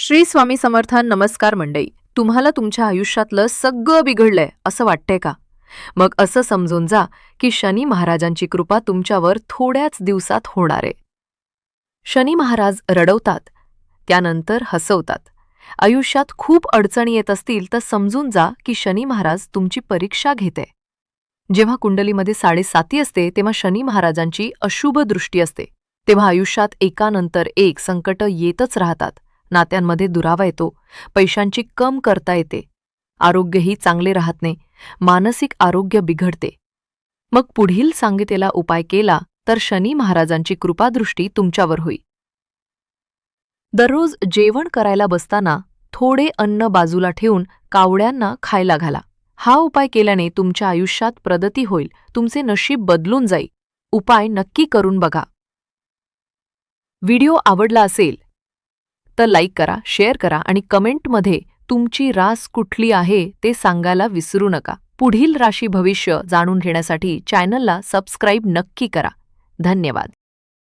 श्री स्वामी समर्थान नमस्कार मंडई तुम्हाला तुमच्या आयुष्यातलं सगळं बिघडलंय असं वाटतंय का? मग असं समजून जा की शनी महाराजांची कृपा तुमच्यावर थोड्याच दिवसात होणार आहे. शनी महाराज रडवतात त्यानंतर हसवतात. आयुष्यात खूप अडचणी येत असतील तर समजून जा की शनी महाराज तुमची परीक्षा घेते. जेव्हा कुंडलीमध्ये साडेसाती असते तेव्हा शनी महाराजांची अशुभ दृष्टी असते. तेव्हा आयुष्यात एकानंतर एक संकट येतच राहतात. नात्यांमध्ये दुरावा येतो. पैशांची कम करता येते. आरोग्यही चांगले राहत नाही. मानसिक आरोग्य बिघडते. मग पुढील सांगितलेला उपाय केला तर शनी महाराजांची कृपादृष्टी तुमच्यावर होईल दररोज जेवण करायला बसताना थोडे अन्न बाजूला ठेवून कावड्यांना खायला घाला. हा उपाय केल्याने तुमच्या आयुष्यात प्रगती होईल. तुमचे नशीब बदलून जाईल. उपाय नक्की करून बघा. व्हिडिओ आवडला असेल तर लाईक करा शेअर करा आणि कमेंटमध्ये तुमची रास कुठली आहे ते सांगायला विसरू नका. पुढील राशी भविष्य जाणून घेण्यासाठी चॅनलला सबस्क्राईब नक्की करा. धन्यवाद.